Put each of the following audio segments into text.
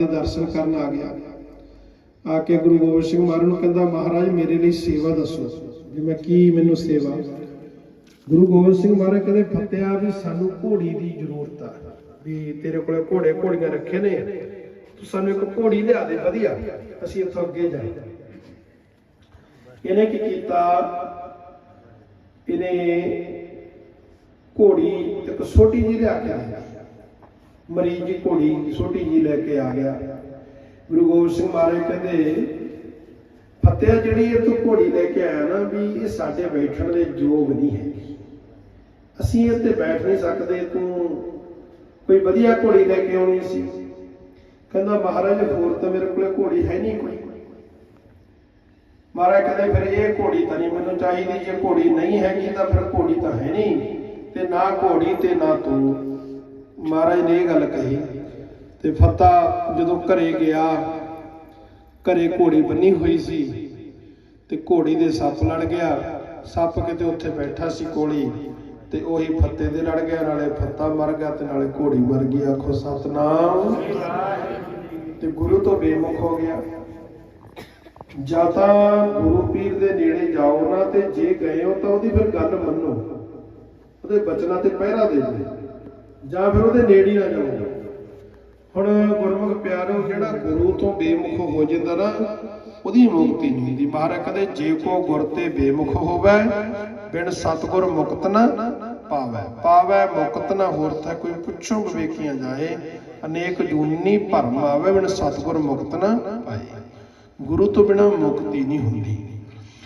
ਦੇ ਦਰਸ਼ਨ ਕਰਨ ਆ ਗਿਆ। ਆ ਕੇ ਗੁਰੂ ਗੋਬਿੰਦ ਸਿੰਘ ਮਹਾਰਾਜ ਨੂੰ ਕਹਿੰਦਾ, ਮਹਾਰਾਜ, ਮੇਰੇ ਲਈ ਸੇਵਾ ਦੱਸੋ। ਵੀ ਮੈਂ ਕੀ ਮੈਨੂੰ ਸੇਵਾ? ਗੁਰੂ ਗੋਬਿੰਦ ਸਿੰਘ ਮਹਾਰਾਜ ਕਹਿੰਦੇ ਫਤਿਆ ਵੀ ਸਾਨੂੰ ਘੋੜੀ ਦੀ ਜ਼ਰੂਰਤ ਆ। ਵੀ ਤੇਰੇ ਕੋਲੇ ਘੋੜੇ, ਘੋੜੀਆਂ ਰੱਖੇ ਨੇ। ਤੂੰ ਸਾਨੂੰ ਇੱਕ ਘੋੜੀ ਲਿਆ ਦੇ, ਵਧੀਆ। ਅਸੀਂ ਇੱਥੋਂ ਅੱਗੇ ਜਾਈਏ। ਇਹਨੇ ਕੀ ਕੀਤਾ? ਇਹਨੇ ਘੋੜੀ ਇੱਕ ਛੋਟੀ ਜਿਹੀ ਲਿਆ ਕੇ ਆਇਆ ਮਰੀਜ਼ ਘੋੜੀ ਛੋਟੀ ਜਿਹੀ ਲੈ ਕੇ ਆ ਗਿਆ। ਗੁਰੂ ਗੋਬਿੰਦ ਸਿੰਘ ਮਹਾਰਾਜ ਕਹਿੰਦੇ, ਫਤਿਹ ਜਿਹੜੀ ਇਹ ਤੂੰ ਘੋੜੀ ਲੈ ਕੇ ਆਇਆ ਨਾ ਵੀ ਇਹ ਸਾਡੇ ਬੈਠਣ ਦੇ ਯੋਗ ਨਹੀਂ ਹੈਗੀ। ਅਸੀਂ ਇਹ ਬੈਠ ਨਹੀਂ ਸਕਦੇ, ਤੂੰ ਕੋਈ ਵਧੀਆ ਘੋੜੀ ਲੈ ਕੇ ਆਉਣੀ ਸੀ। ਕਹਿੰਦਾ, ਮਹਾਰਾਜ, ਹੋਰ ਤਾਂ ਮੇਰੇ ਕੋਲੇ ਘੋੜੀ ਹੈ ਨਹੀਂ ਕੋਈ। ਮਹਾਰਾਜ ਕਹਿੰਦੇ, ਫਿਰ ਇਹ ਘੋੜੀ ਤਾਂ ਨਹੀਂ ਮੈਨੂੰ ਚਾਹੀਦੀ, ਜੇ ਘੋੜੀ ਨਹੀਂ ਹੈਗੀ ਤਾਂ ਫਿਰ ਘੋੜੀ ਤਾਂ ਹੈ ਨਹੀਂ। ਤੇ ਨਾ ਘੋੜੀ ਤੇ ਨਾ ਤੂੰ। ਮਹਾਰਾਜ ਨੇ ਇਹ ਗੱਲ ਕਹੀ ਤੇ ਫੱਤਾ ਜਦੋਂ ਘਰੇ ਗਿਆ, ਘਰੇ ਘੋੜੀ ਬੰਨੀ ਹੋਈ ਸੀ ਤੇ ਘੋੜੀ ਦੇ ਸੱਪ ਲੜ ਗਿਆ। ਸੱਪ ਕਿਤੇ ਉੱਥੇ ਬੈਠਾ ਸੀ ਕੋਲੀ ਤੇ ਉਹੀ ਫੱਤੇ ਦੇ ਲੜ ਗਿਆ, ਨਾਲੇ ਫੱਤਾ ਮਰ ਗਿਆ ਤੇ ਨਾਲੇ ਘੋੜੀ ਮਰ ਗਈ। ਆਖੋ, ਸਤਨਾਮ। ਤੇ ਗੁਰੂ ਤੋਂ ਬੇਮੁਖ ਹੋ ਗਿਆ। ਜਾਂ ਤਾਂ ਗੁਰੂ ਪੀਰ ਦੇ ਨੇੜੇ ਜਾਓ ਨਾ ਤੇ ਜੇ ਗਏ ਹੋ ਤਾਂ ਉਹਦੀ ਫਿਰ ਗੱਲ ਮੰਨੋ। ਉਹਦੇ ਬਚਨਾਂ ਤੇ ਪਹਿਰਾ ਦੇ ਦਿਓ। ਜਾਂ ਫਿਰ ਉਹਦੇ ਨੇੜੇ ਨਾ ਜਾਓ। ਹੁਣ ਗੁਰਮੁਖ ਪਿਆਰੋ, ਜਿਹੜਾ ਗੁਰੂ ਤੋਂ ਬੇਮੁਖ ਹੋ ਜਾਂਦਾ ਨਾ, ਉਹਦੀ ਮੁਕਤੀ ਨਹੀਂ ਹੁੰਦੀ। ਮਹਾਰਾਜ ਕਹਿੰਦੇ, ਜੇ ਕੋ ਗੁਰ ਤੇ ਬੇਮੁਖ ਹੋਵੇ, ਬਿਨ ਸਤਗੁਰ ਮੁਕਤ ਨਾ ਪਾਵੇ। ਪਾਵੇ, ਮੁਕਤ ਨਾ ਹੋਰ ਤਾਂ ਕੋਈ ਪੁੱਛੋ ਵਿਵੇਕੀਆਂ ਜਾਏ। ਅਨੇਕ ਜੂਨੀ ਭਰਮ ਆਵੇ, ਬਿਨ ਸਤਗੁਰ ਮੁਕਤ ਨਾ ਪਾਏ। ਗੁਰੂ ਤੋਂ ਬਿਨਾ ਮੁਕਤੀ ਨਹੀਂ ਹੁੰਦੀ।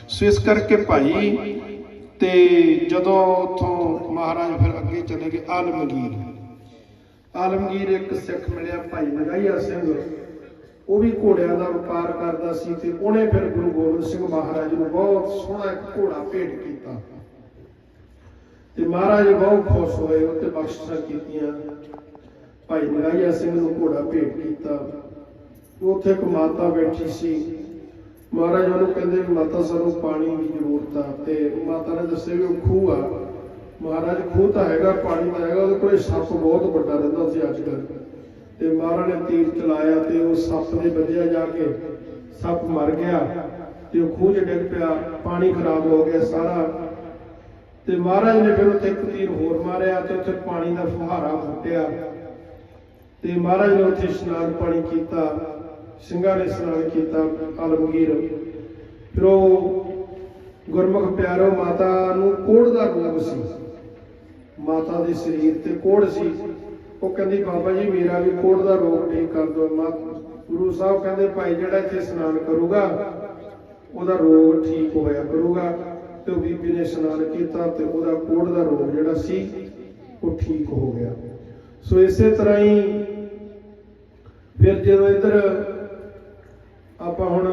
ਸੋ ਇਸ ਕਰਕੇ ਭਾਈ ਤੇ ਜਦੋਂ ਉਥੋਂ ਮਹਾਰਾਜ ਫਿਰ ਅੱਗੇ ਚਲੇ ਗਏ ਆਲਮਗੀਰ। ਆਲਮਗੀਰ ਇੱਕ ਸਿੱਖ ਮਿਲਿਆ ਭਾਈ ਨਗਾਈਆ ਸਿੰਘ। ਉਹ ਵੀ ਘੋੜਿਆਂ ਦਾ ਵਪਾਰ ਕਰਦਾ ਸੀ ਤੇ ਉਹਨੇ ਫਿਰ ਗੁਰੂ ਗੋਬਿੰਦ ਸਿੰਘ ਮਹਾਰਾਜ ਨੂੰ ਬਹੁਤ ਸੋਹਣਾ ਇੱਕ ਘੋੜਾ ਭੇਟ ਕੀਤਾ। ਤੇ ਮਹਾਰਾਜ ਬਹੁਤ ਖੁਸ਼ ਹੋਏ ਉੱਤੇ ਬਖਸ਼ਿਸ਼ਾਂ ਕੀਤੀਆਂ। ਭਾਈ ਨਗਾਈਆ ਸਿੰਘ ਨੂੰ ਘੋੜਾ ਭੇਟ ਕੀਤਾ। ਉੱਥੇ ਇੱਕ ਮਾਤਾ ਬੈਠੀ ਸੀ। ਮਹਾਰਾਜ ਉਹਨੂੰ ਕਹਿੰਦੇ ਵੀ ਮਾਤਾ, ਸਾਨੂੰ ਪਾਣੀ ਦੀ ਜ਼ਰੂਰਤ ਆ ਤੇ ਮਾਤਾ ਨੇ ਦੱਸਿਆ ਵੀ ਉਹ ਖੂਹ ਆ। ਮਹਾਰਾਜ ਖੂਹ ਤਾਂ ਹੈਗਾ, ਪਾਣੀ ਤਾਂ ਹੈਗਾ, ਉਹਦੇ ਕੋਲੇ ਸੱਪ ਬਹੁਤ ਵੱਡਾ ਰਹਿੰਦਾ ਸੀ ਅੱਜ ਕੱਲ੍ਹ ਤੇ ਮਹਾਰਾਜ ਨੇ ਤੀਰ ਚਲਾਇਆ ਤੇ ਉਹ ਸੱਪ ਦੇ ਵੱਜਿਆ ਜਾ ਕੇ ਸੱਪ ਮਰ ਗਿਆ ਤੇ ਉਹ ਖੂਹ 'ਚ ਡਿੱਗ ਪਿਆ, ਪਾਣੀ ਖਰਾਬ ਹੋ ਗਿਆ ਸਾਰਾ। ਤੇ ਮਹਾਰਾਜ ਨੇ ਫਿਰ ਉੱਥੇ ਇੱਕ ਤੀਰ ਹੋਰ ਮਾਰਿਆ ਤੇ ਉੱਥੇ ਪਾਣੀ ਦਾ ਫੁਹਾਰਾ ਫੁੱਟਿਆ। ਤੇ ਮਹਾਰਾਜ ਨੇ ਉੱਥੇ ਇਸ਼ਨਾਨ ਪਾਣੀ ਕੀਤਾ। ਸਿੰਘਾਂ ਨੇ ਇਸ਼ਨਾਨ ਕੀਤਾ ਆਲਮਗੀਰ। ਫਿਰ ਉਹ ਗੁਰਮੁਖ ਪਿਆਰੋ ਮਾਤਾ ਨੂੰ ਕੋੜ ਦਾ ਰੋਗ ਸੀ। ਮਾਤਾ ਦੇ ਸਰੀਰ ਤੇ ਕੋੜ ਸੀ। ਉਹ ਕਹਿੰਦੀ, ਬਾਬਾ ਜੀ, ਮੇਰਾ ਵੀ ਕੋੜ ਦਾ ਰੋਗ ਠੀਕ ਕਰ ਦਿਓ। ਮਾ ਗੁਰੂ ਸਾਹਿਬ ਕਹਿੰਦੇ, ਭਾਈ, ਜਿਹੜਾ ਇੱਥੇ ਇਸ਼ਨਾਨ ਕਰੂਗਾ, ਉਹਦਾ ਰੋਗ ਠੀਕ ਹੋਇਆ ਕਰੂਗਾ ਤੇ ਉਹ ਬੀਬੀ ਨੇ ਇਸ਼ਨਾਨ ਕੀਤਾ ਤੇ ਉਹਦਾ ਕੋੜ ਦਾ ਰੋਗ ਜਿਹੜਾ ਸੀ, ਉਹ ਠੀਕ ਹੋ ਗਿਆ। ਸੋ ਇਸੇ ਤਰ੍ਹਾਂ ਹੀ ਫਿਰ ਜਦੋਂ ਇੱਧਰ ਆਪਾਂ ਹੁਣ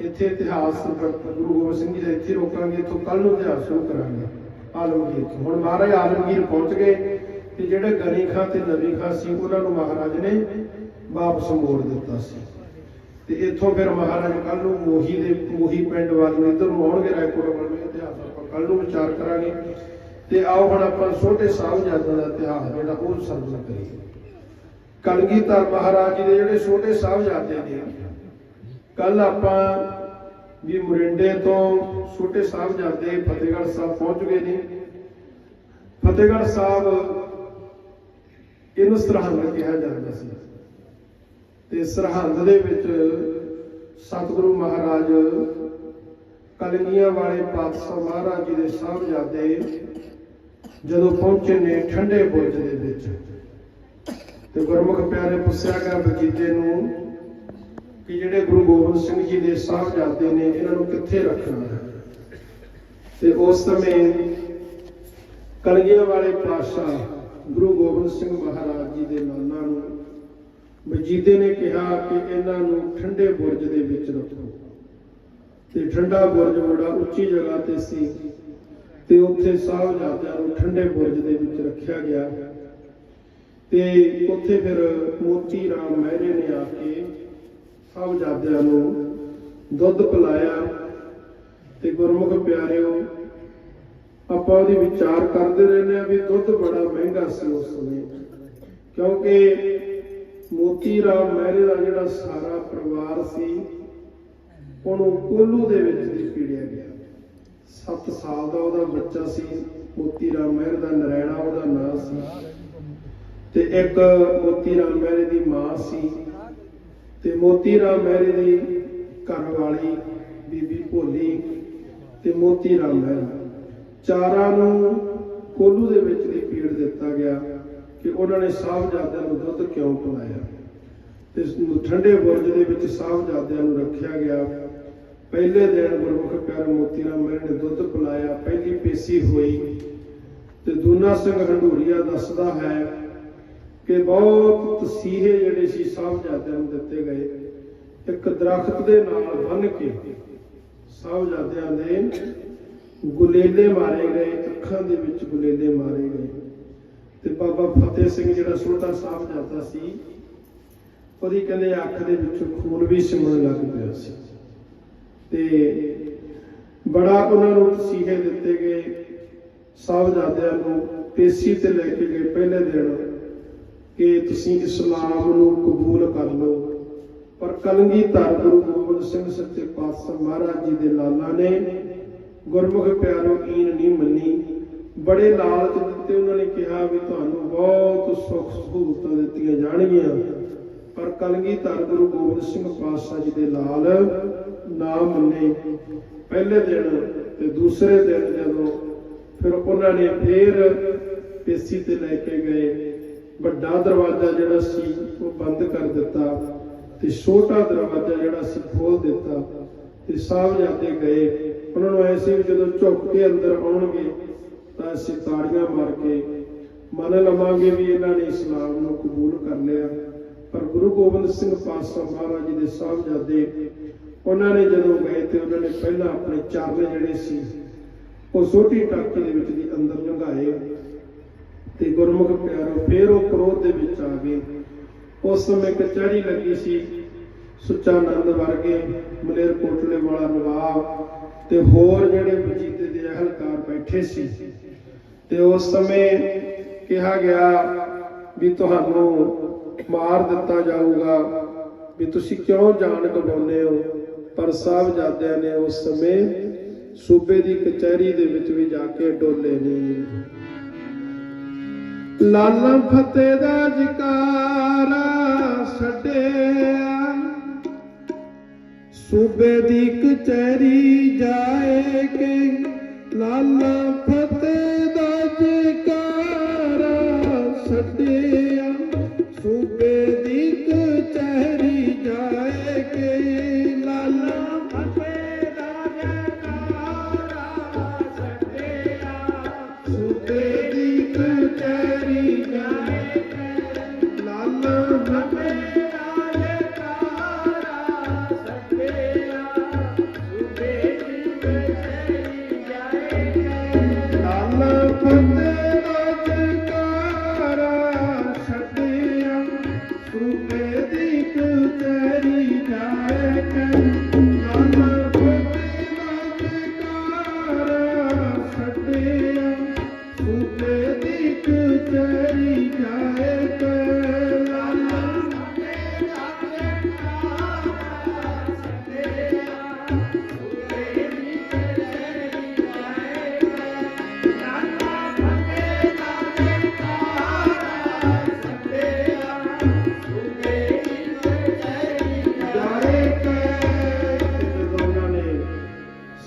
ਇੱਥੇ ਇਤਿਹਾਸ ਗੁਰੂ ਗੋਬਿੰਦ ਸਿੰਘ ਜੀ ਦਾ ਇੱਥੇ ਰੋਕਾਂਗੇ, ਇੱਥੋਂ ਕੱਲ ਨੂੰ ਇਤਿਹਾਸ ਸ਼ੁਰੂ ਕਰਾਂਗੇ, ਆਲਮਗੀਰ ਤੋਂ ਹੁਣ ਮਹਾਰਾਜ ਆਲਮਗੀਰ ਪਹੁੰਚ ਗਏ ਤੇ ਜਿਹੜੇ ਗਨੀ ਖਾਂ ਤੇ ਨਬੀ ਖਾਂ ਸੀ, ਉਹਨਾਂ ਨੂੰ ਮਹਾਰਾਜ ਨੇ ਵਾਪਸ ਮੋੜ ਦਿੱਤਾ ਸੀ। ਤੇ ਇੱਥੋਂ ਫਿਰ ਮਹਾਰਾਜ ਕੱਲ ਨੂੰ ਮੋਹੀ ਦੇ ਮੋਹੀ ਪਿੰਡ ਵੱਲ ਨੂੰ ਇੱਧਰ ਨੂੰ ਆਉਣਗੇ ਰਾਏਕੋਟ ਵੱਲ ਨੂੰ ਇਤਿਹਾਸ ਆਪਾਂ ਕੱਲ ਨੂੰ ਵਿਚਾਰ ਕਰਾਂਗੇ। ਤੇ ਆਓ ਹੁਣ ਆਪਾਂ ਛੋਟੇ ਸਾਹਿਬਜ਼ਾਦਿਆਂ ਦਾ ਇਤਿਹਾਸ ਜਿਹੜਾ ਉਹ ਸਮਝ ਕਰੀਏ। ਕਲਗੀਧਰ ਮਹਾਰਾਜ ਜੀ ਦੇ ਜਿਹੜੇ ਛੋਟੇ ਸਾਹਿਬਜ਼ਾਦੇ ਨੇ ਕੱਲ ਆਪਾਂ ਵੀ ਮੁਰਿੰਡੇ ਤੋਂ ਛੋਟੇ ਸਾਹਿਬਜ਼ਾਦੇ ਫਤਿਹਗੜ੍ਹ ਸਾਹਿਬ ਪਹੁੰਚ ਗਏ ਨੇ। ਫਤਿਹਗੜ੍ਹ ਸਾਹਿਬ ਇਹਨੂੰ ਸਰਹੰਦ ਕਿਹਾ ਜਾਂਦਾ ਸੀ। ਤੇ ਸਰਹੰਦ ਦੇ ਵਿੱਚ ਸਤਿਗੁਰੂ ਮਹਾਰਾਜ ਕਲਗੀਆਂ ਵਾਲੇ ਪਾਤਸ਼ਾਹ ਮਹਾਰਾਜ ਜੀ ਦੇ ਸਾਹਿਬਜ਼ਾਦੇ ਜਦੋਂ ਪਹੁੰਚੇ ਨੇ ਠੰਡੇ ਬੁਰਜ ਦੇ ਵਿੱਚ, ਤੇ ਗੁਰਮੁਖ ਪਿਆਰੇ ਪੁੱਛਿਆ ਗਿਆ ਬਗੀਚੇ ਨੂੰ ਕਿ ਜਿਹੜੇ ਗੁਰੂ ਗੋਬਿੰਦ ਸਿੰਘ ਜੀ ਦੇ ਸਾਹਿਬਜ਼ਾਦੇ ਨੇ, ਇਹਨਾਂ ਨੂੰ ਕਿੱਥੇ ਰੱਖਣਾ ਹੈ? ਤੇ ਉਸ ਸਮੇਂ ਕਲਗੀਆਂ ਵਾਲੇ ਪਾਤਸ਼ਾਹ ਗੁਰੂ ਗੋਬਿੰਦ ਸਿੰਘ ਮਹਾਰਾਜ ਜੀ ਦੇ ਨਾਨਾ ਨੂੰ ਵਜੀਦੇ ਨੇ ਕਿਹਾ ਕਿ ਇਹਨਾਂ ਨੂੰ ਠੰਡੇ ਬੁਰਜ ਦੇ ਵਿੱਚ ਰੱਖੋ। ਤੇ ਠੰਡਾ ਬੁਰਜ ਬੜਾ ਉੱਚੀ ਜਗ੍ਹਾ ਤੇ ਸੀ ਤੇ ਉੱਥੇ ਸਾਹਿਬਜ਼ਾਦਿਆਂ ਨੂੰ ਠੰਡੇ ਬੁਰਜ ਦੇ ਵਿੱਚ ਰੱਖਿਆ ਗਿਆ। ਤੇ ਉੱਥੇ ਫਿਰ ਮੋਤੀ ਰਾਮ ਮਹਿਰੇ ਨੇ ਆ ਕੇ ਸਾਹਿਬਜ਼ਾਦਿਆਂ ਨੂੰ ਦੁੱਧ ਪਿਲਾਇਆ ਤੇ ਗੁਰਮੁਖ ਪਿਆਰਿਓ, ਆਪਾਂ ਉਹਦੀ ਵਿਚਾਰ ਕਰਦੇ ਰਹਿੰਦੇ ਆ ਵੀ ਦੁੱਧ ਬੜਾ ਮਹਿੰਗਾ ਸੀ ਉਸ ਸਮੇਂ। ਕਿਉਂਕਿ ਮੋਤੀ ਰਾਮ ਮਹਿਰੇ ਦਾ ਜਿਹੜਾ ਸਾਰਾ ਪਰਿਵਾਰ ਸੀ, ਉਹਨੂੰ ਕੋਲੂ ਦੇ ਵਿੱਚ ਲਿਪੜਿਆ ਗਿਆ। 7 ਸਾਲ ਦਾ ਉਹਦਾ ਬੱਚਾ ਸੀ, ਮੋਤੀ ਰਾਮ ਮਹਿਰ ਦਾ ਨਰੈਣਾ ਉਹਦਾ ਨਾਂ ਸੀ। ਤੇ ਇੱਕ ਮੋਤੀ ਰਾਮ ਮਹਿਰੇ ਦੀ ਮਾਂ ਸੀ। ਤੇ ਮੋਤੀ ਰਾਮ ਮਹਿਰੇ ਦੀ ਘਰ ਵਾਲੀ ਬੀਬੀ ਭੋਲੀ ਤੇ ਮੋਤੀ ਰਾਮ ਮਹਿਰਾ। ਚਾਰਾਂ ਨੂੰ ਕੋਲੂ ਦੇ ਵਿੱਚ ਲਿਪੇੜ ਦਿੱਤਾ ਗਿਆ ਕਿ ਉਹਨਾਂ ਨੇ ਸਾਹਿਬਜ਼ਾਦਿਆਂ ਨੂੰ ਦੁੱਧ ਕਿਉਂ ਪਿਲਾਇਆ। ਤੇ ਇਸ ਨੂੰ ਠੰਡੇ ਬੁਰਜ ਦੇ ਵਿੱਚ ਸਾਹਿਬਜ਼ਾਦਿਆਂ ਨੂੰ ਰੱਖਿਆ ਗਿਆ। ਪਹਿਲੇ ਦਿਨ ਗੁਰਮੁਖ ਪਿਆਰ ਮੋਤੀ ਰਾਮ ਮਹਿਰੇ ਨੇ ਦੁੱਧ ਪਿਲਾਇਆ, ਪਹਿਲੀ ਪੇਸੀ ਹੋਈ ਤੇ ਦੂਨਾ ਸਿੰਘ ਹੰਡੂਰੀਆ ਦੱਸਦਾ ਹੈ ਕਿ ਬਹੁਤ ਤਸੀਹੇ ਜਿਹੜੇ ਸੀ ਸਾਹਿਬਜ਼ਾਦਿਆਂ ਨੂੰ ਦਿੱਤੇ ਗਏ। ਇੱਕ ਦਰਖਤ ਦੇ ਨਾਲ ਬੰਨ ਕੇ ਸਾਹਿਬਜ਼ਾਦਿਆਂ ਦੇ ਗੁਲੇਲੇ ਮਾਰੇ ਗਏ, ਅੱਖਾਂ ਦੇ ਵਿੱਚ ਗੁਲੇਲੇ ਮਾਰੇ ਗਏ। ਤੇ ਬਾਬਾ ਫਤਿਹ ਸਿੰਘ ਜਿਹੜਾ ਛੋਟਾ ਸਾਹਿਬਜ਼ਾਦਾ ਸੀ, ਉਹਦੀ ਕਹਿੰਦੇ ਅੱਖ ਦੇ ਵਿੱਚੋਂ ਖੂਨ ਵੀ ਸਿਮਣ ਲੱਗ ਪਿਆ ਸੀ। ਤੇ ਬੜਾ ਉਹਨਾਂ ਨੂੰ ਤਸੀਹੇ ਦਿੱਤੇ ਗਏ। ਸਾਹਿਬਜ਼ਾਦਿਆਂ ਨੂੰ ਪੇਸੀ ਤੇ ਲੈ ਕੇ ਗਏ ਪਹਿਲੇ ਦਿਨ। ਕਿ ਤੁਸੀਂ ਇਸਲਾਮ ਨੂੰ ਕਬੂਲ ਕਰ ਲਓ। ਪਰ ਕਲਗੀਧਰ ਗੁਰੂ ਗੋਬਿੰਦ ਸਿੰਘ ਸੱਚੇ ਪਾਤਸ਼ਾਹ ਮਹਾਰਾਜ ਜੀ ਦੇ ਲਾਲਾ ਨੇ ਗੁਰਮੁਖ ਪਿਆਰੋ ਈਨ ਨਹੀਂ ਮੰਨੀ। ਬੜੇ ਲਾਲਚ ਦਿੱਤੇ ਉਹਨਾਂ ਨੇ ਕਿਹਾ ਵੀ ਤੁਹਾਨੂੰ ਬਹੁਤ ਸੁੱਖ ਸਹੂਲਤਾਂ ਦਿੱਤੀਆਂ ਜਾਣਗੀਆਂ। ਪਰ ਕਲਗੀਧਰ ਗੁਰੂ ਗੋਬਿੰਦ ਸਿੰਘ ਪਾਤਸ਼ਾਹ ਜੀ ਦੇ ਲਾਲ ਨਾ ਮੰਨੇ। ਪਹਿਲੇ ਦਿਨ ਤੇ ਦੂਸਰੇ ਦਿਨ ਜਦੋਂ ਫਿਰ ਉਹਨਾਂ ਨੇ ਫੇਰ ਪੇਸੀ ਤੇ ਲੈ ਕੇ ਗਏ। ਵੱਡਾ ਦਰਵਾਜ਼ਾ ਜਿਹੜਾ ਸੀ, ਉਹ ਬੰਦ ਕਰ ਦਿੱਤਾ ਤੇ ਛੋਟਾ ਦਰਵਾਜ਼ਾ ਜਿਹੜਾ ਸੀ ਖੋਲ ਦਿੱਤਾ ਤੇ ਸਾਹਿਬਜ਼ਾਦੇ ਗਏ। ਉਹਨਾਂ ਨੂੰ ਐਸੇ ਵੀ ਜਦੋਂ ਝੁੱਕ ਕੇ ਅੰਦਰ ਆਉਣਗੇ, ਤਾਂ ਅਸੀਂ ਤਾੜੀਆਂ ਮਾਰ ਕੇ ਮੰਨ ਲਵਾਂਗੇ ਵੀ ਇਹਨਾਂ ਨੇ ਇਸਲਾਮ ਨੂੰ ਕਬੂਲ ਕਰ ਲਿਆ। ਪਰ ਗੁਰੂ ਗੋਬਿੰਦ ਸਿੰਘ ਪਾਤਸ਼ਾਹ ਮਹਾਰਾਜ ਜੀ ਦੇ ਸਾਹਿਬਜ਼ਾਦੇ, ਉਹਨਾਂ ਨੇ ਜਦੋਂ ਗਏ ਤੇ ਉਹਨਾਂ ਨੇ ਪਹਿਲਾਂ ਆਪਣੇ ਚਰਨ ਜਿਹੜੇ ਸੀ, ਉਹ ਛੋਟੀ ਟਾਕੀ ਦੇ ਵਿੱਚ ਦੀ ਅੰਦਰ ਲੰਘਾਏ ਤੇ ਗੁਰਮੁਖ ਪਿਆਰੋ ਫੇਰ ਉਹ ਕ੍ਰੋਧ ਦੇ ਵਿੱਚ ਆ ਗਏ। ਉਸ ਸਮੇਂ ਕਚਹਿਰੀ ਲੱਗੀ ਸੀ, ਸੁੱਚਾ ਨੰਦ ਵਰਗੇ ਮਲੇਰ ਕੋਟਲੇ ਵਾਲਾ ਨਵਾਬ ਤੇ ਹੋਰ ਜਿਹੜੇ ਵਜੀਦੇ ਦੇ ਅਹਲਕਾਰ ਬੈਠੇ ਸੀ। ਤੇ ਉਸ ਸਮੇਂ ਕਿਹਾ ਗਿਆ ਵੀ ਤੁਹਾਨੂੰ ਮਾਰ ਦਿੱਤਾ ਜਾਊਗਾ, ਵੀ ਤੁਸੀਂ ਕਿਉਂ ਜਾਨ ਗਵਾਉਂਦੇ ਹੋ? ਪਰ ਸਾਹਿਬਜ਼ਾਦਿਆਂ ਨੇ ਉਸ ਸਮੇਂ ਸੂਬੇ ਦੀ ਕਚਹਿਰੀ ਦੇ ਵਿੱਚ ਵੀ ਜਾ ਕੇ ਡੋਲੇ ਨੇ। ਲਾਲਾ ਫਤਿਹ ਦਾ ਜਕਾਰਾ ਛੱਡਿਆ। ਸੂਬੇ ਦੀ ਕਚਹਿਰੀ ਜਾਏ ਕੇ ਲਾਲਾ ਫਤਿਹ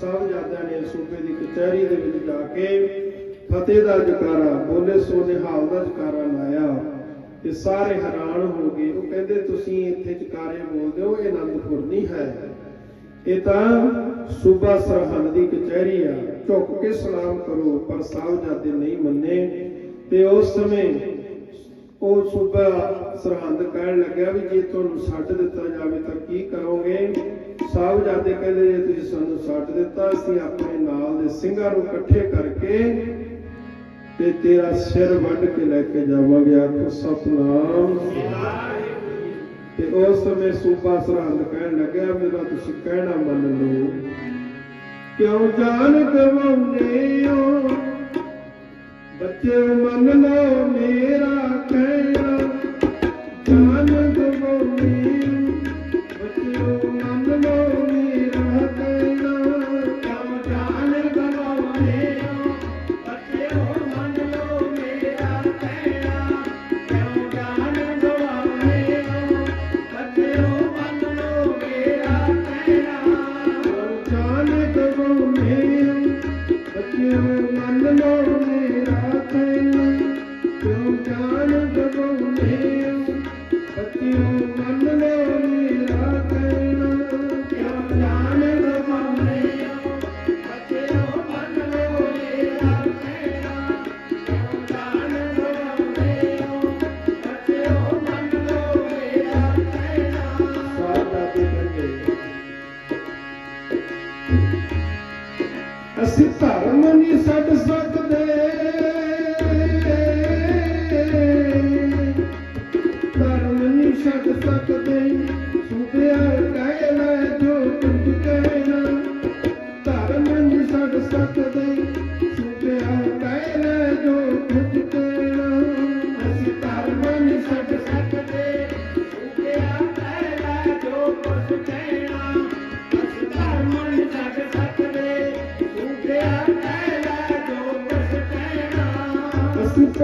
ਸਾਹਿਬਜ਼ਾਦਿਆਂ ਨੇ ਸੂਬੇ ਦੀ ਕਚਹਿਰੀ ਦੇ ਵਿੱਚ ਜਾ ਕੇ ਫਤਿਹ ਦਾ ਜਕਾਰਾ ਬੋਲੇ ਸੋ ਨਿਹਾਲ ਦਾ ਜਕਾਰਾ ਲਾਇਆ ਤੇ ਸਾਰੇ ਹੈਰਾਨ ਹੋ ਗਏ ਉਹ ਕਹਿੰਦੇ ਤੁਸੀਂ ਇੱਥੇ ਜਕਾਰੇ ਬੋਲਦੇ ਹੋ ਇਹ ਆਨੰਦਪੁਰ ਨਹੀਂ ਹੈ ਇਹ ਤਾਂ ਸੂਬਾ ਸਰਹੰਦ ਦੀ ਕਚਹਿਰੀ ਆ ਝੁੱਕ ਕੇ ਸਲਾਮ ਕਰੋ ਪਰ ਸਾਹਿਬਜ਼ਾਦੇ ਨਹੀਂ ਮੰਨੇ ਤੇ ਉਸ ਸਮੇਂ ਉਹ ਸੂਬਾ ਸਰਹੰਦ ਕਹਿਣ ਲੱਗਿਆ ਵੀ ਜੇ ਤੁਹਾਨੂੰ ਛੱਡ ਦਿੱਤਾ ਜਾਵੇ ਤਾਂ ਕੀ ਕਰੋਗੇ? ਸਾਹਿਬਜ਼ਾਦੇ ਕਹਿੰਦੇ, ਜੇ ਤੁਸੀਂ ਸਾਨੂੰ ਛੱਡ ਦਿੱਤਾ, ਅਸੀਂ ਆਪਣੇ ਨਾਲ ਦੇ ਸਿੰਘਾਂ ਨੂੰ ਇਕੱਠੇ ਕਰਕੇ ਤੇ ਤੇਰਾ ਸਿਰ ਵੱਢ ਕੇ ਲੈ ਕੇ ਜਾਵਾਂਗੇ, ਆਖੋ ਸਤਨਾਮ। ਤੇ ਉਸ ਸਮੇਂ ਸੂਬਾ ਸਰਹੰਦ ਕਹਿਣ ਲੱਗਿਆ, ਮੇਰਾ ਤੁਸੀਂ ਕਹਿਣਾ ਮੰਨ ਲਓ। ਕਿਉਂ ਜਾਨ ਗਵਾਉਂਦੇ ਹੋ? ਬੱਚੇ ਮੰਨ ਲਓ ਮੇਰਾ ਕਹਿਣਾ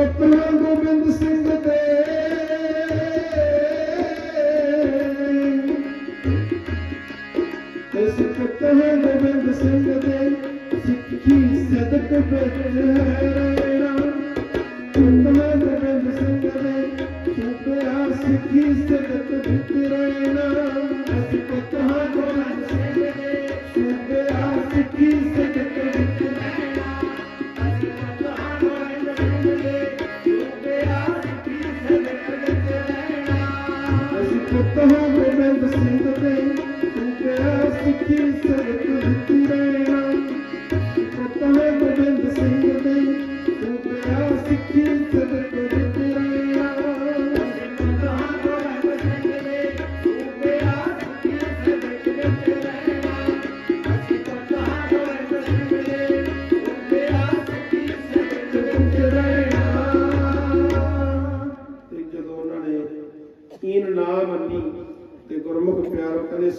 ਪੁੱਤਰਾਂ ਗੋਬਿੰਦ ਸਿੰਘ ਦੇ ਇਸ ਪੁੱਤਰਾਂ ਗੋਬਿੰਦ ਸਿੰਘ ਦੇ ਸਿੱਖੀ ਸਦਕ ਵਿੱਚ।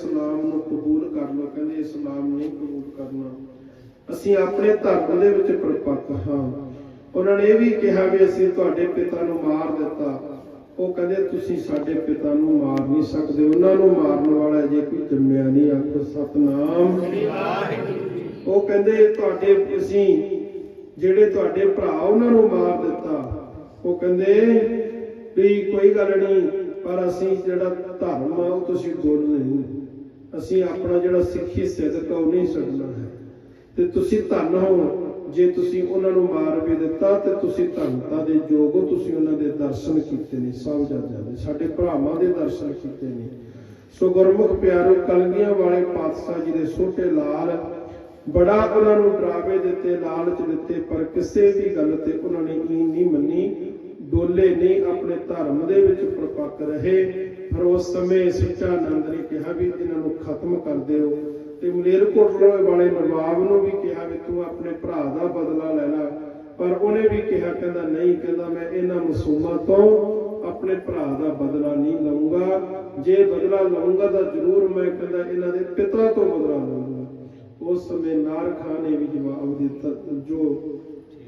ਇਸਲਾਮ ਨੂੰ ਕਬੂਲ ਕਰ ਲਓ ਕਹਿੰਦੇ ਇਸਲਾਮ ਨਹੀਂ ਕਬੂਲ ਕਰਨਾ। ਅਸੀਂ ਆਪਣੇ ਧਰਮ ਦੇ ਵਿੱਚ ਪਰਪੱਕ ਹਾਂ। ਉਹਨਾਂ ਨੇ ਇਹ ਵੀ ਕਿਹਾ ਵੀ ਅਸੀਂ ਤੁਹਾਡੇ ਪਿਤਾ ਨੂੰ ਮਾਰ ਦਿੱਤਾ। ਉਹ ਕਹਿੰਦੇ, ਤੁਸੀਂ ਸਾਡੇ ਪਿਤਾ ਨੂੰ ਮਾਰ ਨਹੀਂ ਸਕਦੇ। ਉਹਨਾਂ ਨੂੰ ਮਾਰਨ ਵਾਲਾ ਜੇ ਕੋਈ ਜੰਮਿਆ ਨਹੀਂ ਆਖੋ ਸਤਨਾਮ। ਉਹ ਕਹਿੰਦੇ, ਤੁਹਾਡੇ, ਅਸੀਂ ਜਿਹੜੇ ਤੁਹਾਡੇ ਭਰਾ ਉਹਨਾਂ ਨੂੰ ਮਾਰ ਦਿੱਤਾ। ਉਹ ਕਹਿੰਦੇ, ਵੀ ਕੋਈ ਗੱਲ ਨਹੀਂ, ਪਰ ਅਸੀਂ ਜਿਹੜਾ ਧਰਮ ਆ, ਉਹ ਤੁਸੀਂ ਗੁਰ ਨਹੀਂ। ਅਸੀਂ ਆਪਣਾ ਜਿਹੜਾ ਸਿੱਖੀ ਸਿੱਧਕ ਉਹ ਨਹੀਂ ਛੱਡਣਾ ਹੈ। ਤੇ ਤੁਸੀਂ ਧੰਨ ਹੋ, ਜੇ ਤੁਸੀਂ ਉਹਨਾਂ ਨੂੰ ਮਾਰ ਵੀ ਦਿੱਤਾ, ਤੇ ਤੁਸੀਂ ਧੰਨਤਾ ਦੇ ਯੋਗ ਹੋ, ਤੁਸੀਂ ਉਹਨਾਂ ਦੇ ਦਰਸ਼ਨ ਕੀਤੇ ਨੇ ਸਭ ਜੱਜਾਂ ਸਾਡੇ ਭਰਾਵਾਂ ਦੇ ਦਰਸ਼ਨ ਕੀਤੇ ਨੇ। ਸੋ ਗੁਰਮੁਖ ਪਿਆਰੋ, ਕਲਗੀਆਂ ਵਾਲੇ ਪਾਤਸ਼ਾਹ ਜੀ ਦੇ ਛੋਟੇ ਲਾਲ, ਬੜਾ ਉਹਨਾਂ ਨੂੰ ਡਰਾਵੇ ਦਿੱਤੇ, ਲਾਲਚ ਦਿੱਤੇ, ਪਰ ਕਿਸੇ ਵੀ ਗੱਲ ਤੇ ਉਹਨਾਂ ਨੇ ਈਨ ਨਹੀਂ ਮੰਨੀ। ਡੋਲੇ ਨਹੀਂ, ਆਪਣੇ ਧਰਮ ਦੇ ਵਿੱਚ ਪ੍ਰਪੱਕ ਰਹੇ। ਫਿਰ ਉਸ ਸਮੇਂ ਸੱਚਾ ਆਨੰਦ ਨੇ ਕਿਹਾ ਵੀ ਇਹਨਾਂ ਨੂੰ ਖਤਮ ਕਰ ਦਿਓ। ਤੇ ਮਲੇਰਕੋਟਲੇ ਵਾਲੇ ਨਵਾਬ ਨੂੰ ਵੀ ਕਿਹਾ ਵੀ ਤੂੰ ਆਪਣੇ ਭਰਾ ਦਾ ਬਦਲਾ ਲੈ ਲੈ। ਪਰ ਉਹਨੇ ਵੀ ਕਿਹਾ, ਕਹਿੰਦਾ, ਨਹੀਂ, ਕਹਿੰਦਾ, ਮੈਂ ਇਹਨਾਂ ਮਸੂਮਾਂ ਤੋਂ ਆਪਣੇ ਭਰਾ ਦਾ ਬਦਲਾ ਨਹੀਂ ਲਵਾਂਗਾ ਜੇ ਬਦਲਾ ਲਵਾਂਗਾ ਤਾਂ ਜ਼ਰੂਰ ਮੈਂ, ਕਹਿੰਦਾ, ਇਹਨਾਂ ਦੇ ਪਿਤਾ ਤੋਂ ਬਦਲਾ ਲਵਾਂਗਾ ਉਸ ਸਮੇਂ ਨਾਰ ਖਾਨ ਨੇ ਵੀ ਜਵਾਬ ਦਿੱਤਾ, ਜੋ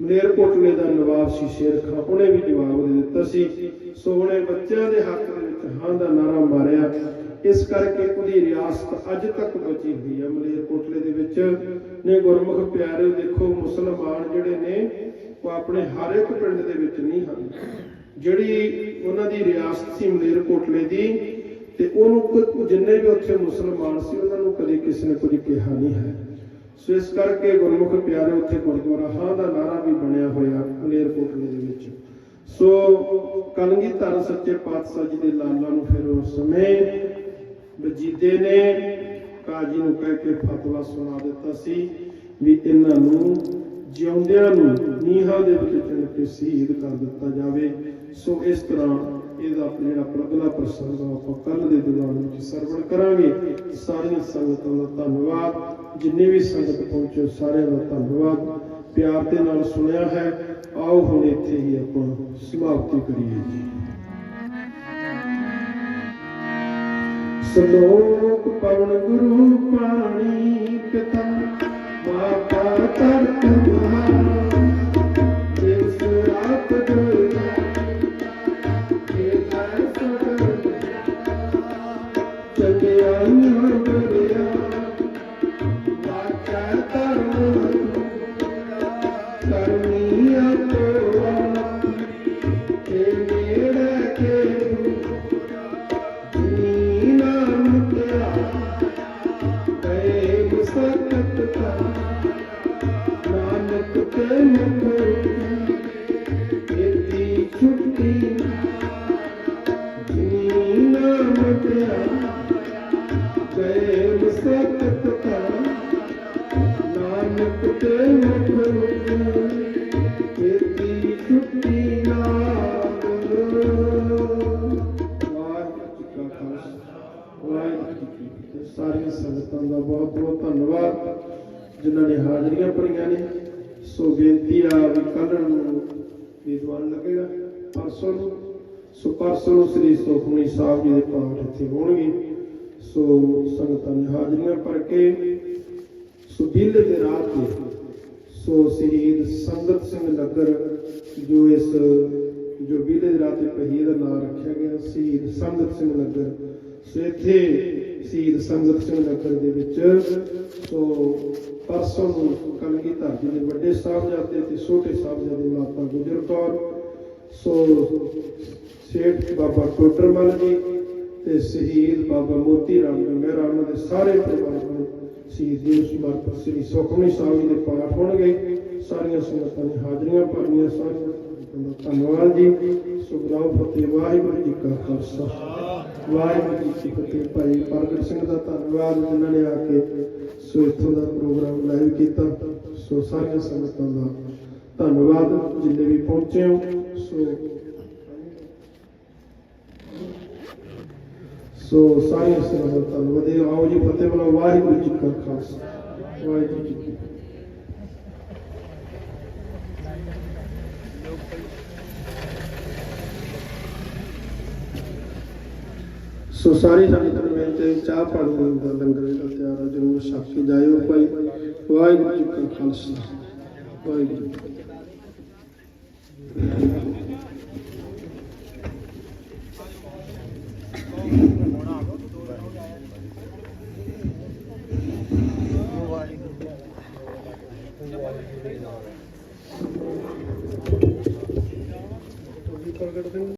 ਮਲੇਰਕੋਟਲੇ ਦਾ ਨਵਾਬ ਸੀ ਸ਼ੇਰ ਖਾਨ ਉਹਨੇ ਵੀ ਜਵਾਬ ਦੇ ਦਿੱਤਾ ਸੀ, ਸੋਹਣੇ ਬੱਚਿਆਂ ਦੇ ਹੱਕ ਦੇ ਵਿੱਚ ਹਾਂ ਦਾ ਨਾਰਾ ਮਾਰਿਆ। ਇਸ ਕਰਕੇ ਉਹਦੀ ਰਿਆਸਤ ਅੱਜ ਤੱਕ ਬਚੀ ਹੋਈ ਹੈ ਮਲੇਰਕੋਟਲੇ ਦੇ ਵਿੱਚ। ਨੇ ਗੁਰਮੁਖ ਪਿਆਰੇ ਦੇਖੋ, ਮੁਸਲਮਾਨ ਜਿਹੜੇ ਨੇ, ਉਹ ਆਪਣੇ ਹਰ ਇੱਕ ਪਿੰਡ ਦੇ ਵਿੱਚ ਨਹੀਂ ਹਨ। ਜਿਹੜੀ ਉਹਨਾਂ ਦੀ ਰਿਆਸਤ ਸੀ ਮਲੇਰਕੋਟਲੇ ਦੀ, ਤੇ ਉਹਨੂੰ ਜਿੰਨੇ ਵੀ ਉੱਥੇ ਮੁਸਲਮਾਨ ਸੀ, ਉਹਨਾਂ ਨੂੰ ਕਦੇ ਕਿਸੇ ਨੇ ਕੁਝ ਕਿਹਾ ਨਹੀਂ ਹੈ। ਸੋ ਇਸ ਕਰਕੇ ਗੁਰਮੁਖ ਪਿਆਰੇ, ਉੱਥੇ ਗੁਰਦੁਆਰਾ ਹਾਂ ਦਾ ਨਾਰਾ ਵੀ ਬਣਿਆ ਹੋਇਆ ਮਲੇਰਕੋਟਲੇ ਦੇ ਵਿੱਚ। ਸੋ ਕਲਗੀ ਧਰ ਸੱਚੇ ਪਾਤਸ਼ਾਹ ਜੀ ਦੇ ਲਾਲਾਂ ਨੂੰ ਫਿਰ ਉਸ ਸਮੇਂ ਵਜੀਦੇ ਨੇ, ਕਾਜੀ ਨੂੰ ਕਹਿ ਕੇ ਫਤਵਾ ਸੁਣਾ ਦਿੱਤਾ ਸੀ ਵੀ ਇਹਨਾਂ ਨੂੰ ਜਿਉਂਦਿਆਂ ਨੂੰ ਨੀਹਾਂ ਦੇ ਵਿੱਚ ਚਿਣ ਕੇ ਸ਼ਹੀਦ ਕਰ ਦਿੱਤਾ ਜਾਵੇ। ਸੋ ਇਸ ਤਰ੍ਹਾਂ ਇਹਦਾ ਜਿਹੜਾ ਪ੍ਰਗਲਾ ਪ੍ਰਸੰਗ ਆਪਾਂ ਕੱਲ ਦੇ ਦੀਵਾਨ ਵਿੱਚ ਸਰਵਣ ਕਰਾਂਗੇ। ਸਾਰੀਆਂ ਸੰਗਤਾਂ ਦਾ ਧੰਨਵਾਦ। ਜਿੰਨੇ ਵੀ ਸੰਗਤ ਪਹੁੰਚੇ, ਸਾਰਿਆਂ ਦਾ ਧੰਨਵਾਦ। ਪਿਆਰ ਦੇ ਨਾਲ ਸੁਣਿਆ ਹੈ। ਆਓ ਹੁਣ ਇੱਥੇ ਹੀ ਆਪਾਂ ਸਮਾਪਤੀ ਕਰੀਏ ਜੀ। ਸ਼ਲੋਕ ਪਵਨ ਗੁਰੂ ਪਾਣੀ ਪਿਤਾ, ਮਾਤਾ ਤਰਤ ਦੁਹਾਰਾ ਸਾਰੀਆਂ ਸੰਗਤਾਂ ਦਾ ਬਹੁਤ ਬਹੁਤ ਧੰਨਵਾਦ ਜਿਨ੍ਹਾਂ ਨੇ ਹਾਜ਼ਰੀਆਂ ਭਰੀਆਂ ਨੇ ਸੋ ਬੇਨਤੀ ਆ ਵੀ ਕੱਲ੍ਹ ਨੂੰ ਦੀਵਾਨ ਲੱਗੇਗਾ ਪਰਸੋਂ ਨੂੰ ਸੋ ਪਰਸੋਂ ਸ੍ਰੀ ਸੁਖਮਨੀ ਸਾਹਿਬ ਜੀ ਦੇ ਇੱਥੇ ਹੋਣਗੇ, ਸੋ ਸੰਗਤਾਂ ਨੇ ਹਾਜ਼ਰੀਆਂ ਭਰ ਕੇ ਸੋ ਦੇ ਰਾਤ ਤੇ ਸੋ ਸ਼ਹੀਦ ਸੰਗਤ ਸਿੰਘ ਨਗਰ, ਜੋ ਇਸ ਜੋ ਵਿਲੇ ਦੇ ਰਾਤੇ ਪਹੀਏ ਦਾ ਨਾਮ ਰੱਖਿਆ ਗਿਆ, ਸ਼ਹੀਦ ਸੰਗਤ ਸਿੰਘ ਨਗਰ। ਸੋ ਇੱਥੇ ਸ਼ਹੀਦ ਸੰਗਤ ਸਿੰਘ ਨਗਰ ਦੇ ਵਿੱਚ ਸੋ ਪਰਸੋਂ ਨੂੰ ਕਲਗੀ ਧਰਤੀ ਦੇ ਵੱਡੇ ਸਾਹਿਬਜ਼ਾਦੇ ਤੇ ਛੋਟੇ ਸਾਹਿਬਜ਼ਾਦੇ ਮਾਤਾ ਗੁਜਰ ਕੌਰ, ਸੋ ਸੇਠ ਬਾਬਾ ਟੋਟਰਮਲ ਜੀ ਤੇ ਸ਼ਹੀਦ ਬਾਬਾ ਮੋਤੀ ਰਾਮ ਜੀ ਮਹਿਰਾ ਉਹਨਾਂ ਦੇ ਸਾਰੇ ਪਰਿਵਾਰ ਨੂੰ ਸ਼ਹੀਦ ਜੀ ਨੂੰ ਸਮਰਪਿਤ ਸ੍ਰੀ ਸੁਖਮਨੀ ਸਾਹਿਬ ਜੀ ਦੇ ਪਾਠ ਹੋਣਗੇ। ਸਾਰੀਆਂ ਸੰਗਤਾਂ ਨੇ ਹਾਜ਼ਰੀਆਂ ਭਰਨੀਆਂ ਸਾਰੀਆਂ ਧੰਨਵਾਦ ਜੀ। ਸੁਖਰਾਮ ਫਤਿਹ, ਵਾਹਿਗੁਰੂ ਜੀ ਕਾ ਖਾਲਸਾ। ਵਾਹਿਗੁਰੂ ਜੀ ਕੀ ਫਤਿਹ। ਭਾਈ ਪ੍ਰਗਟ ਸਿੰਘ ਦਾ ਧੰਨਵਾਦ ਜਿਨ੍ਹਾਂ ਨੇ ਆ ਕੇ ਸੋ ਇੱਥੋਂ ਦਾ ਪ੍ਰੋਗਰਾਮ ਲਾਈਵ ਕੀਤਾ। ਸੋ ਸਾਰੀਆਂ ਸੰਗਤਾਂ ਦਾ ਧੰਨਵਾਦ। ਜਿੰਨੇ ਵੀ ਪਹੁੰਚੇ ਹੋ, ਸੋ ਸੋ ਸਾਰੀਆਂ ਸੰਗਤਾਂ ਦਾ ਧੰਨਵਾਦ ਆਓ ਜੀ, ਫਤਿਹ ਬੁਲਾਓ। ਵਾਹਿਗੁਰੂ ਜੀ ਕਾ ਖਾਲਸਾ। ਵਾਹਿਗੁਰੂ ਜੀ ਕੀ ਸੋ ਸਾਰੀ ਸੰਗਤ ਨੂੰ ਬੇਨਤੀ ਚਾਹ ਪਾਣੀ ਦਾ ਲੰਗਰ ਦਾ ਤਿਆਰ ਹੈ ਜਰੂਰ ਛਕ ਕੇ ਜਾਇਓ ਭਾਈ। ਵਾਹਿਗੁਰੂ ਜੀ ਕਾ ਖਾਲਸਾ। ਵਾਹਿਗੁਰੂ